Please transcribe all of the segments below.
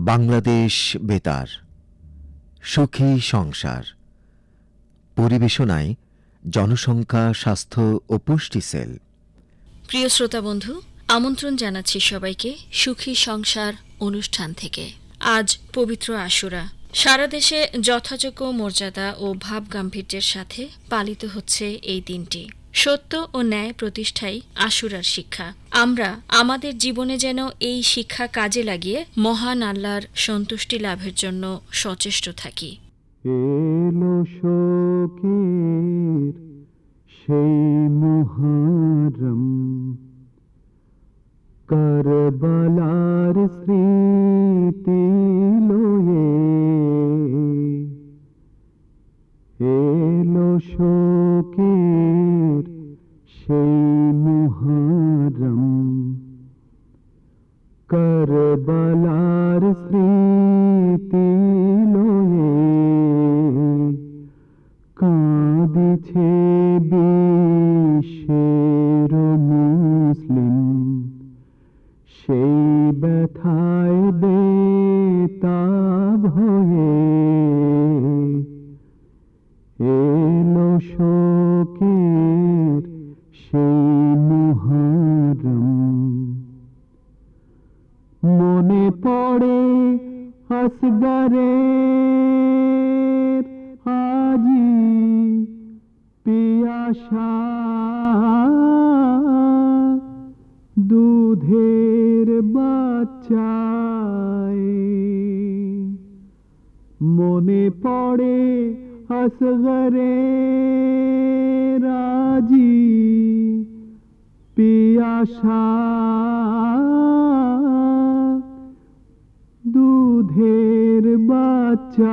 বাংলাদেশ বেতার, সুখী সংসার, পরিবেশনায় জনসংখ্যা, স্বাস্থ্য ও পুষ্টি সেল। প্রিয় শ্রোতা বন্ধু, আমন্ত্রণ জানাচ্ছি সবাইকে সুখী সংসার অনুষ্ঠান থেকে। আজ পবিত্র আশুরা। সারা দেশে যথাযোগ্য মর্যাদা ও ভাব গাম্ভীর্যের সাথে পালিত হচ্ছে এই দিনটি। সত্য ও ন্যায় প্রতিষ্ঠাই আশুরার শিক্ষা। আমরা আমাদের জীবনে যেন এই শিক্ষা কাজে লাগিয়ে মহান আল্লাহর সন্তুষ্টি লাভের জন্য সচেষ্ট থাকি। এলো সেই করবলার স্মৃতি লয়ে। এলো শোকের দুধের বাচ্চায় মনে পড়ে আসগরের আজি পিয়াসা দুধের বাচ্চায়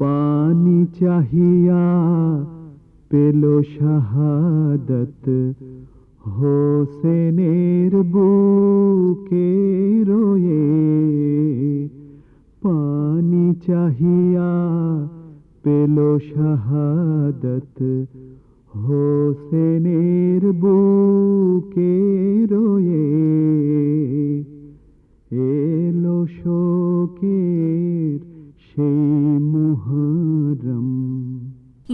পানি চাহিয়া পেল শাহাদত হোসেনের বুকে রয়ে পানি চাহিয়া পেল শাহাদত। হোসেনের বুকে রয়ে এলো শোকের সেই মুহরম।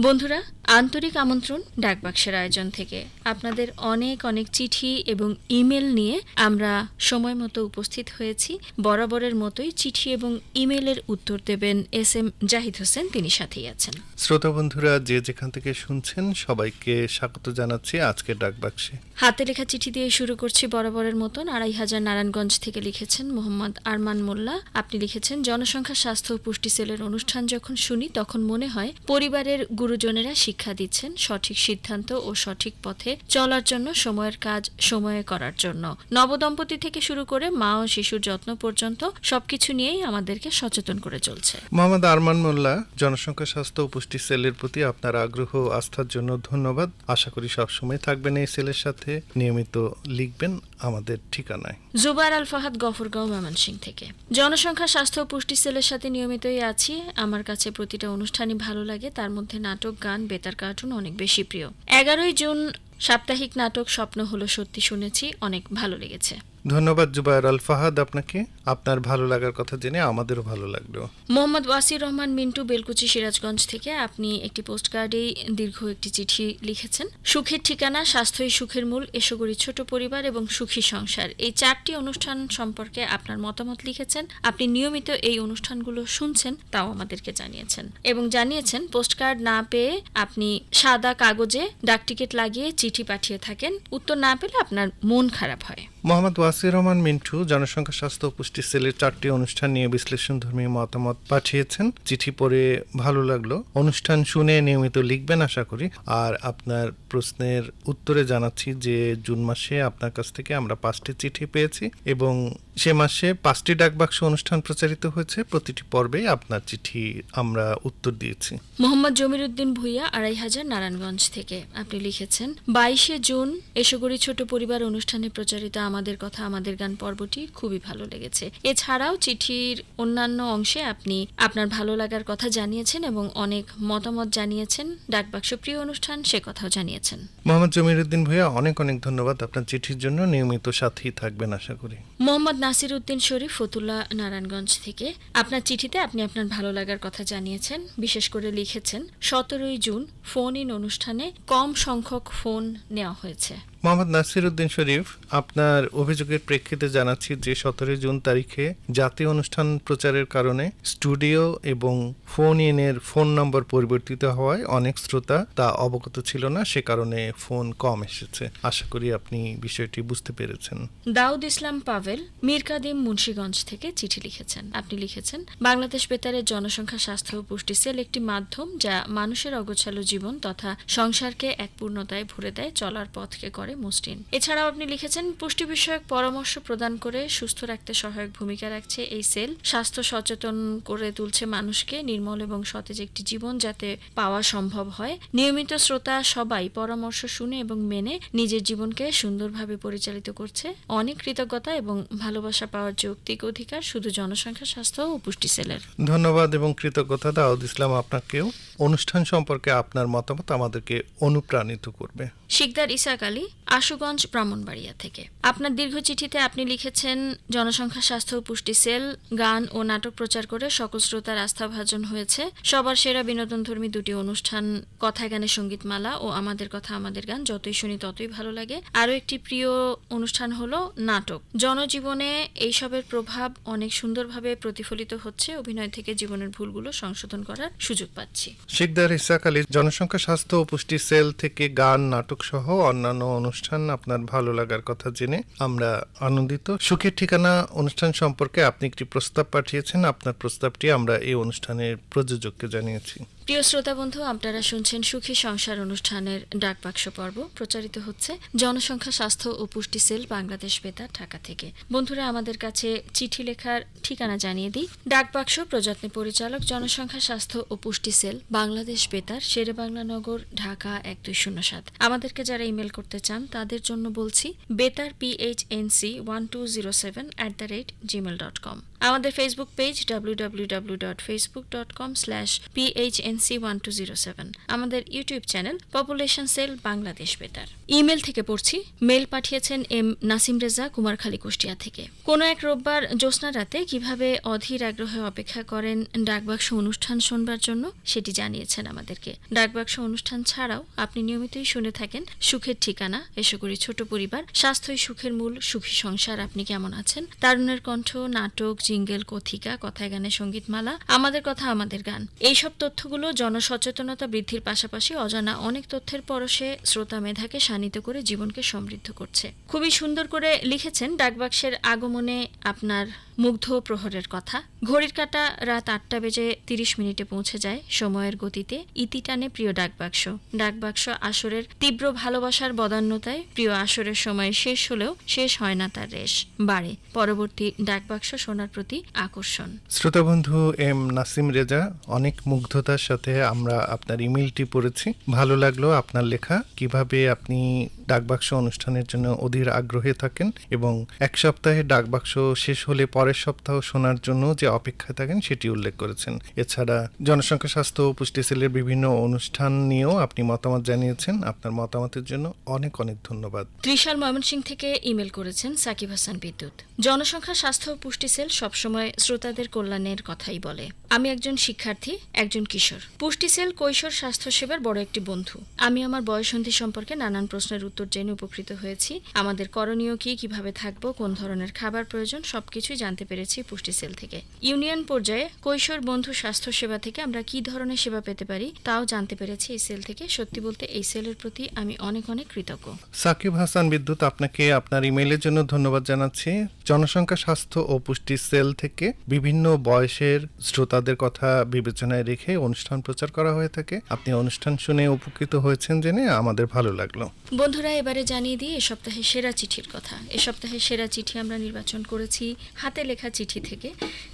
বন্ধুরা আন্তরিক আমন্ত্রণ ডাকবাক্সের আয়োজন থেকে। আপনাদের অনেক অনেক চিঠি এবং ইমেল নিয়ে আমরা সময় মতো উপস্থিত হয়েছি। বরাবরের মতোই চিঠি এবং ইমেলের উত্তর দেবেন এস এম জাহিদ হোসেন তিনি সাথেই আছেন। শ্রোতা বন্ধুরা যে যেখান থেকে শুনছেন সবাইকে স্বাগত জানাচ্ছি আজকের ডাকবাক্সে। হাতে লেখা চিঠি দিয়ে শুরু করছি বরাবরের মতন। আড়াই হাজার নারায়ণগঞ্জ থেকে লিখেছেন মোহাম্মদ আরমান মোল্লা। আপনি লিখেছেন জনসংখ্যা স্বাস্থ্য ও পুষ্টি সেলের অনুষ্ঠান যখন শুনি তখন মনে হয় পরিবারের গুরুজনেরা শিক্ষা দিচ্ছেন সঠিক সিদ্ধান্ত ও সঠিক পথে চলার জন্য সময়ের কাজ সময়ে করার জন্য। নবদম্পতি থেকে শুরু করে মা ও শিশুর যত্ন পর্যন্ত সবকিছু নিয়েই আমাদেরকে সচেতন করে চলছে। মোহাম্মদ আরমান মোল্লা জনসংখ্যা স্বাস্থ্য ও পুষ্টি সেলের প্রতি আপনার আগ্রহ আস্থার জন্য ধন্যবাদ। আশা করি সবসময় থাকবেন এই সেলের সাথে। নিয়মিত লিখবেন আমাদের ঠিকানায়। জুবার আল ফাহাদ গফরগাঁও ময়মনসিং থেকে। জনসংখ্যা স্বাস্থ্য ও পুষ্টি সেলের সাথে নিয়মিতই আছি। আমার কাছে প্রতিটা অনুষ্ঠানই ভালো লাগে। তার মধ্যে নাটক গান বেতার কার্টুন অনেক বেশি প্রিয়। এগারোই জুন সাপ্তাহিক নাটক স্বপ্ন হলো সত্যি শুনেছি, অনেক ভালো লেগেছে। ধন্যবাদ জুবায়ের আল ফাহাদ আপনাকে। আপনার ভালো লাগার কথা জেনে আমাদেরও ভালো লাগল। মোহাম্মদ ওয়াসির রহমান মিন্টু, বেলকুচি সিরাজগঞ্জ থেকে আপনি একটি পোস্টকার্ডেই দীর্ঘ একটি চিঠি লিখেছেন। সুখের ঠিকানা, স্বাস্থ্যই সুখের মূল, এসো করি ছোট পরিবার এবং সুখী সংসার। এই চারটি অনুষ্ঠান সম্পর্কে আপনার মতামত লিখেছেন। আপনি নিয়মিত এই অনুষ্ঠানগুলো শুনছেন, তাও আমাদেরকে জানিয়েছেন। এবং জানিয়েছেন, পোস্টকার্ড না পেয়ে আপনি সাদা কাগজে ডাকটিকিট লাগিয়ে চিঠি পাঠিয়ে থাকেন। উত্তর না পেলে আপনার মন খারাপ হয়। মোহাম্মদ ওয়াসির রহমান মিন্টু জনসংখ্যা, স্বাস্থ্য পুষ্টি সেলের চারটি অনুষ্ঠান নিয়ে বিশ্লেষণধর্মী মতামত পাঠিয়েছেন। চিঠি পড়ে ভালো লাগল। অনুষ্ঠান শুনে নিয়মিত লিখবেন আশা করি। আর আপনার প্রশ্নের উত্তরে জানাচ্ছি যে, জুন মাসে আপনার কাছ থেকে আমরা পাঁচটি চিঠি পেয়েছি এবং সে মাসে পাঁচটি ডাকবাক্স অনুষ্ঠান প্রচারিত হয়েছে। প্রতিটি পর্বে আপনার চিঠি আমরা উত্তর দিয়েছি। মোহাম্মদ জমির উদ্দিন ভুইয়া আড়াই হাজার নারায়ণগঞ্জ থেকে। আপনি লিখেছেন বাইশে জুন এসগরি ছোট পরিবার অনুষ্ঠানে প্রচারিত আমাদের কথা আমাদের গান পর্বটি খুবই ভালো লেগেছে। এছাড়াও চিঠির অন্যান্য অংশে আপনি আপনার ভালো লাগার কথা জানিয়েছেন এবং অনেক মতামত জানিয়েছেন। ডাকবাক্স প্রিয় অনুষ্ঠান সে কথাও জানিয়েছেন। মোহাম্মদ জমিরুদ্দিন ভাইয়া অনেক অনেক ধন্যবাদ আপনার চিঠির জন্য। নিয়মিত সাথেই থাকবেন আশা করি। মোহাম্মদ নাসির উদ্দিন শরীফ ফতুল্লা নারায়ণগঞ্জ থেকে। আপনার চিঠিতে আপনি আপনার ভালো লাগার কথা জানিয়েছেন, বিশেষ করে লিখেছেন, সতেরোই জুন ফোন ইন অনুষ্ঠানে কম সংখ্যক ফোন নেওয়া হয়েছে। মোহাম্মদ নাসির উদ্দিন শরীফ, আপনার অভিযোগের প্রেক্ষিতে জানাচ্ছি যে সতেরোই জুন তারিখে জাতীয় অনুষ্ঠান প্রচারের কারণে স্টুডিও এবং ফোন ইনের ফোন নম্বর পরিবর্তিত হওয়ায় অনেক শ্রোতা তা অবগত ছিল না, সে কারণে ফোন কম এসেছে। আশা করি আপনি বিষয়টি বুঝতে পেরেছেন। দাউদ ইসলাম পাভেল, মীর কাদিম মুন্সীগঞ্জ থেকে চিঠি লিখেছেন। আপনি লিখেছেন, বাংলাদেশ বেতারের জনসংখ্যা, স্বাস্থ্য ও পুষ্টি সেল একটি মাধ্যম যা মানুষের অগোছালো জীবন তথা সংসারকে এক পূর্ণতায় ভরে দেয়, চলার পথকে করে মসৃণ। এছাড়াও আপনি লিখেছেন, পুষ্টি বিষয়ক পরামর্শ প্রদান করে সুস্থ রাখতে সহায়ক ভূমিকা রাখছে এই সেল। স্বাস্থ্য সচেতন করে তুলছে মানুষকে নির্মল এবং সতেজ একটি জীবন যাতে পাওয়া সম্ভব হয়। নিয়মিত শ্রোতা সবাই পরামর্শ শুনে এবং মেনে নিজের জীবনকে সুন্দরভাবে পরিচালিত করছে। অনেক কৃতজ্ঞতা এবং ভালোবাসা পাওয়ার যৌক্তিক অধিকার শুধু জনসংখ্যা, স্বাস্থ্য ও পুষ্টি সেলের। ধন্যবাদ এবং কৃতজ্ঞতা দাউদ ইসলাম আপনাকেও। অনুষ্ঠান সম্পর্কে আপনার মতামত আমাদেরকে অনুপ্রাণিত করবে। শিকদার ইসাক আলী, আশুগঞ্জ, ব্রাহ্মণবাড়িয়া থেকে। আপনার দীর্ঘ চিঠিতে আপনি লিখেছেন, জনসংখ্যা, স্বাস্থ্য পুষ্টি সেল, গান ও নাটক প্রচার করে সকল শ্রোতার আস্থাভাজন হয়েছে। সবার সেরা বিনোদনধর্মী দুটি অনুষ্ঠান কথায় গানে সঙ্গীতমালা ও আমাদের কথা, আমাদের গান, যতই শুনি ততই ভালো লাগে। আরও একটি প্রিয় অনুষ্ঠান হলো নাটক। জনজীবনে এইসবের প্রভাব অনেক সুন্দরভাবে প্রতিফলিত হচ্ছে। অভিনয় থেকে জীবনের ভুলগুলো সংশোধন করার সুযোগ পাচ্ছি। শিকদার ইসাক আলী জনসংখ্যা, স্বাস্থ্য ও পুষ্টি সেল থেকে গান, নাটক সহ অন্যান্য অনুষ্ঠান আপনার ভালো লাগার কথা জেনে আমরা আনন্দিত। সুখের ঠিকানা অনুষ্ঠান সম্পর্কে আপনি একটি প্রস্তাব পাঠিয়েছেন। আপনার প্রস্তাবটি আমরা এই অনুষ্ঠানের প্রযোজককে জানিয়েছি। প্রিয় শ্রোতা বন্ধু, আপনারা শুনছেন সুখী সংসার অনুষ্ঠানের ডাকবাক্স পর্ব। প্রচারিত হচ্ছে জনসংখ্যা, স্বাস্থ্য ও পুষ্টি সেল বাংলাদেশ বেতার ঢাকা থেকে। বন্ধুরা, আমাদের কাছে চিঠি লেখার ঠিকানা জানিয়ে দিই। ডাকবাক্স, প্রযত্নে পরিচালক জনসংখ্যা, স্বাস্থ্য ও পুষ্টি সেল বাংলাদেশ বেতার শেরে নগর, ঢাকা এক দুই শূন্য সাত। আমাদেরকে যারা ইমেল করতে চান, তাদের জন্য বলছি বেতার PHNC one two zero seven at the rate Gmail dot com আমাদের Facebook page W W W dot Facebook dot com slash PHNC one two zero seven আমাদের YouTube channel population cell Bangladesh বেতার email থেকে পড়ছি mail পাঠিয়েছেন M Nasim Reza Kumarkhali Kushtia থেকে। কোনো এক রোববার জ্যোৎস্না রাতে কীভাবে অধীর আগ্রহে অপেক্ষা করেন ডাকবাক্স অনুষ্ঠান শুনবার জন্য, সেটি জানিয়েছেন আমাদেরকে। ডাকবাক্স অনুষ্ঠান ছাড়াও আপনি নিয়মিতই শুনে থাকেন সুখের ঠিকানা এসো করি ছোট পরিবার, স্বাস্থ্যই সুখের মূল, সুখী সংসার, আপনি কেমন আছেন? তারুণের কণ্ঠ, নাটক জিঙ্গেল কথিকা, কথায় গানে সঙ্গীতমালা, আমাদের কথা আমাদের গান। এইসব তথ্যগুলো জনসচেতনতা বৃদ্ধির পাশাপাশি অজানা অনেক তথ্যের পরশে শ্রোতা মেধাকে শানিত করে জীবনকে সমৃদ্ধ করছে। খুবই সুন্দর করে লিখেছেন ডাকবাক্সের আগমনে আপনার মুগ্ধ প্রহরের কথা। ঘড়ির কাটা রাত আটটা বেজে তিরিশ মিনিটে পৌঁছে যায় সময়ের গতিতে ইতি টানে প্রিয় ডাকবাক্স। ডাকবাক্স আসরের তীব্র ভালোবাসার বদান্যতায় প্রিয় আসরের সময় শেষ হলেও শেষ হয় না তার রেশ। বাড়ে। পরবর্তী ডাকবাক্স শোনার প্রতি আকর্ষণ। শ্রোতা বন্ধু এম নাসিম রেজা অনেক মুগ্ধতার সাথে আমরা আপনার ইমেলটি পড়েছি। ভালো লাগল আপনার লেখা কীভাবে আপনি ডাকবাক্স অনুষ্ঠানের জন্য অধীর আগ্রহে থাকেন এবং এক সপ্তাহে ডাকবাক্স শেষ হলে পরের সপ্তাহ শোনার জন্য যে অপেক্ষায় থাকেন সেটি উল্লেখ করেছেন। এছাড়া জনসংখ্যা স্বাস্থ্য ও পুষ্টি সেলের বিভিন্ন অনুষ্ঠান নিয়েও আপনি মতামত জানিয়েছেন। আপনার মতামতের জন্য অনেক অনেক ধন্যবাদ। ত্রিশাল ময়মনসিং থেকে ইমেল করেছেন সাকিব হাসান বিদ্যুৎ। জনসংখ্যা স্বাস্থ্য ও পুষ্টি সেল সবসময় শ্রোতাদের কল্যাণের কথাই বলে। আমি একজন শিক্ষার্থী, একজন কিশোর। পুষ্টি সেল কৈশোর স্বাস্থ্য সেবার বড় একটি বন্ধু। আমি আমার বয়সন্ধি সম্পর্কে নানান প্রশ্নের উত্তর জেনে উপকৃত হয়েছি। আমাদের করণীয় কি, কীভাবে থাকব, কোন ধরনের খাবার প্রয়োজন, সবকিছুই জানতে পেরেছি পুষ্টি সেল থেকে। ইউনিয়ন পর্যায়ে কৈশোর বন্ধু স্বাস্থ্যসেবা থেকে আমরা কি ধরনের সেবা পেতে পারি, তাও জানতে পেরেছি এই সেল থেকে। সত্যি বলতে, এই সেলের প্রতি আমি অনেক অনেক কৃতজ্ঞ। সাকিব হাসান বিদ্যুৎ আপনাকে আপনার ইমেইলের জন্য ধন্যবাদ জানাচ্ছি। জনসংখ্যা, স্বাস্থ্য ও পুষ্টি সেল থেকে বিভিন্ন বয়সের শ্রোতাদের কথা বিবেচনায় রেখে অনুষ্ঠান অনুষ্ঠান প্রচার করা হয়ে থাকে। আপনি অনুষ্ঠান শুনে উপকৃত হয়েছেন জেনে আমাদের ভালো লাগল। বন্ধুরা এবারে জানিয়ে দিই এ সপ্তাহে সেরা চিঠির কথা। এ সপ্তাহে সেরা চিঠি আমরা নির্বাচন করেছি হাতে লেখা চিঠি থেকে।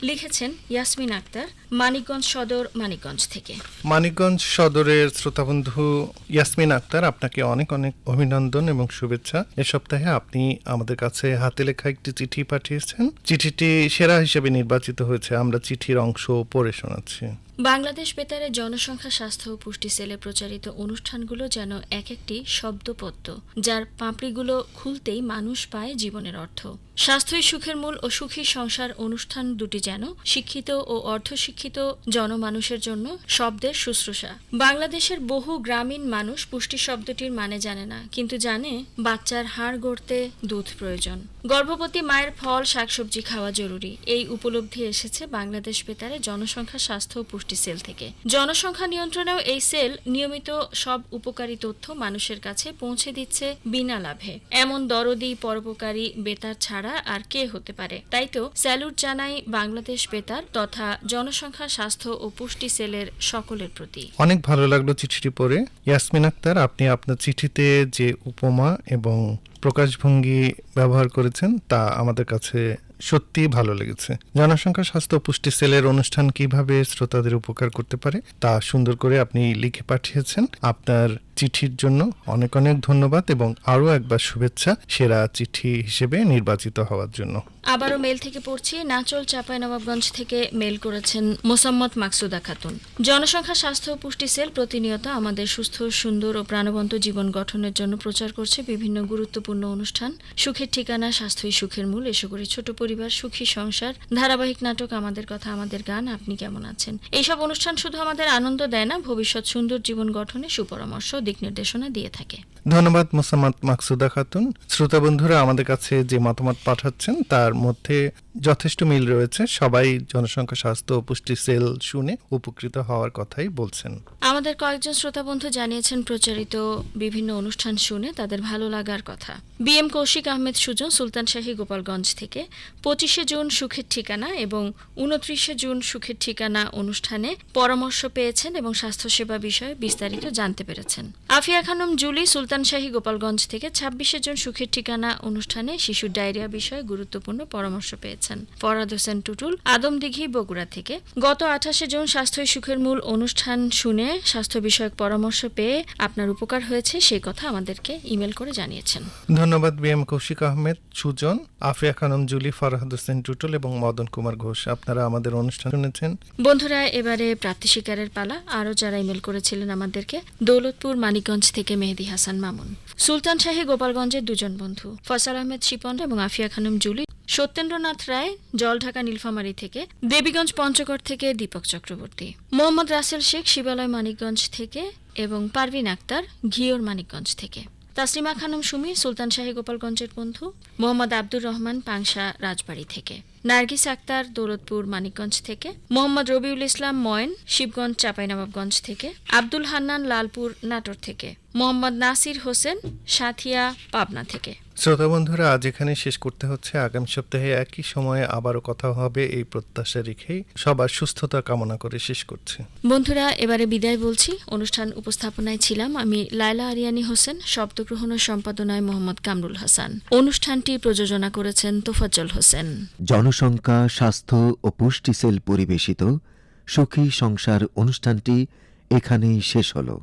লিখেছেন ইয়াসমিন আক্তার মানিকগঞ্জ সদর মানিকগঞ্জ থেকে। মানিকগঞ্জ সদরের শ্রোতাবন্ধু ইয়াসমিন আক্তার আপনাকে অনেক অনেক অভিনন্দন এবং শুভেচ্ছা। এ সপ্তাহে আপনি আমাদের কাছে হাতে লেখা একটি চিঠি পাঠিয়েছেন। চিঠিটি সেরা হিসেবে নির্বাচিত হয়েছে। আমরা চিঠির অংশ পড়ে শোনাচ্ছি। বাংলাদেশ বেতারের জনসংখ্যা, স্বাস্থ্য ও পুষ্টি সেলে প্রচারিত অনুষ্ঠানগুলো যেন এক একটি শব্দপদ্য, যার পাঁপড়িগুলো খুলতেই মানুষ পায় জীবনের অর্থ। স্বাস্থ্যই সুখের মূল ও সুখী সংসার অনুষ্ঠান দুটি যেন, শিক্ষিত ও অর্ধশিক্ষিত জনমানুষের জন্য শব্দের শুশ্রূষা। বাংলাদেশের বহু গ্রামীণ মানুষ পুষ্টি শব্দটির মানে জানে না, কিন্তু জানে বাচ্চার হাড় গড়তে দুধ প্রয়োজন। গর্ভবতী মায়ের ফল, শাকসবজি খাওয়া জরুরি। এই উপলব্ধি এসেছে বাংলাদেশ বেতারে জনসংখ্যা, স্বাস্থ্য ও পুষ্টি সেল থেকে। জনসংখ্যা নিয়ন্ত্রণেও এই সেল নিয়মিত সব উপকারী তথ্য মানুষের কাছে পৌঁছে দিচ্ছে বিনা লাভে। এমন দরদি, পরোপকারী বেতার ছাড়া আর কে হতে পারে? তাই তো স্যালুট জানাই বাংলাদেশ বেতার তথা জনসংখ্যা, স্বাস্থ্য ও পুষ্টি সেলের সকলের প্রতি। অনেক ভালো লাগল চিঠিটি পড়ে। ইয়াসমিন আক্তার, আপনি আপনার চিঠিতে যে উপমা এবং প্রকাশভঙ্গি ব্যবহার করেছেন, তা আমাদের কাছে সত্যি ভালো লেগেছে। জনসংখ্যা, স্বাস্থ্য পুষ্টি সেলের অনুষ্ঠান কীভাবে শ্রোতাদের উপকার করতে পারে, তা সুন্দর করে আপনি লিখে পাঠিয়েছেন। আপনার চিঠির জন্য অনেক অনেক ধন্যবাদ এবং আরও একবার শুভেচ্ছা সেরা চিঠি হিসেবে নির্বাচিত হওয়ার জন্য। আবারও মেল থেকে পড়ছি, নাচল নবাবগঞ্জ থেকে মেল করেছেন মোসাম্মদ মাকসুদা খাতুন। জনসংখ্যা, স্বাস্থ্য পুষ্টি সেল প্রতিনিয়ত আমাদের সুস্থ, সুন্দর ও প্রাণবন্ত জীবন গঠনের জন্য প্রচার করছে বিভিন্ন গুরুত্বপূর্ণ অনুষ্ঠান। সুখের ঠিকানা, স্বাস্থ্যই সুখের মূল। এসো করে ছোট পরিবার, সুখী সংসার। ধারাবাহিক নাটক, আমাদের কথা, আমাদের গান, আপনি কেমন আছেন? এইসব অনুষ্ঠান শুধু আমাদের আনন্দ দেয় না, ভবিষ্যৎ সুন্দর জীবন গঠনে সুপরামর্শ দিক নির্দেশনা দিয়ে থাকে। ধন্যবাদ মোসাম্মদ মাকসুদা খাতুন। শ্রোতা বন্ধুরা, আমাদের কাছে যে মতামত পাঠাচ্ছেন, তার মধ্যে যথেষ্ট মিল রয়েছে। সবাই জনসংখ্যা, স্বাস্থ্য ও পুষ্টি সেল শুনে উপকৃত হওয়ার কথাই বলছেন। আমাদের কয়েকজন শ্রোতা বন্ধু জানিয়েছেন, প্রচারিত বিভিন্ন অনুষ্ঠান শুনে তাদের ভালো লাগার কথা। বি এম কৌশিক আহমেদ সুজন, সুলতান শাহী গোপালগঞ্জ থেকে। পঁচিশে জুন সুখের ঠিকানা এবং উনত্রিশে জুন সুখের ঠিকানা অনুষ্ঠানে পরামর্শ পেয়েছেন এবং স্বাস্থ্যসেবা বিষয়ে বিস্তারিত জানতে পেরেছেন। আফিয়া খানম, জুলি, সুলতান শাহী গোপালগঞ্জ থেকে ছাব্বিশে জুন সুখের ঠিকানা অনুষ্ঠানে শিশুর ডায়রিয়া বিষয়ে গুরুত্বপূর্ণ পরামর্শ পেয়েছেন ফরাদ হোসেন টুটুল। আদমদিঘি বগুড়া থেকে। গত আঠাশে জন স্বাস্থ্য সুখের মূল অনুষ্ঠান শুনে স্বাস্থ্য বিষয়ক পরামর্শ পেয়ে আপনার উপকার হয়েছে সেই কথা আমাদেরকে ইমেল করে জানিয়েছেন। ধন্যবাদ B M Kaushik Ahmed Sujan Afia Khanam Julie Farhad Hossain Tutul এবং মদন কুমার ঘোষ। আপনারা আমাদের অনুষ্ঠান শুনেছেন। বন্ধুরা এবারে প্রার্থী শিকারের পালা। আরও যারা ইমেল করেছিলেন আমাদেরকে দৌলতপুর মানিকগঞ্জ থেকে মেহেদি হাসান। মামুন। সুলতান শাহী গোপালগঞ্জের দুজন বন্ধু ফসাল আহমেদ শিপন এবং আফিয়া খানম জুলি। সত্যেন্দ্রনাথ রায় জল ঢাকা নীলফামারী থেকে, দেবীগঞ্জ পঞ্চগড় থেকে দীপক চক্রবর্তী। মোহাম্মদ রাসেল শেখ শিবালয় মানিকগঞ্জ থেকে এবং পারভিন আক্তার ঘিওর মানিকগঞ্জ থেকে। তাসলিমা খানম সুমি সুলতান শাহী গোপালগঞ্জের বন্ধু, মোহাম্মদ আব্দুর রহমান পাংশা রাজবাড়ি থেকে। নার্গিস আক্তার দৌলতপুর মানিকগঞ্জ থেকে। মোহাম্মদ রবিউল ইসলাম ময়ন, শিবগঞ্জ চাঁপাইনবাবগঞ্জ থেকে। আব্দুল হান্নান লালপুর নাটোর থেকে। মোহাম্মদ নাসির হোসেন, সাথিয়া, পাবনা থেকে। শ্রোতা বন্ধুরা আজ এখানে শেষ করতে হচ্ছে। আগামী সপ্তাহে একই সময়ে আবারও কথা হবে এই প্রত্যাশা রেখেই। সবার সুস্থতা কামনা করে শেষ করছি। বন্ধুরা এবারে বিদায় বলছি। অনুষ্ঠান উপস্থাপনায় ছিলাম আমি লায়লা আরিয়ানি হোসেন শব্দগ্রহণ ও সম্পাদনায় মোহাম্মদ কামরুল হাসান। অনুষ্ঠানটি প্রযোজনা করেছেন তোফাজ্জল হোসেন। জনসংখ্যা স্বাস্থ্য ও পুষ্টি সেল পরিবেশিত সুখী সংসার অনুষ্ঠানটি এখানেই শেষ হলো।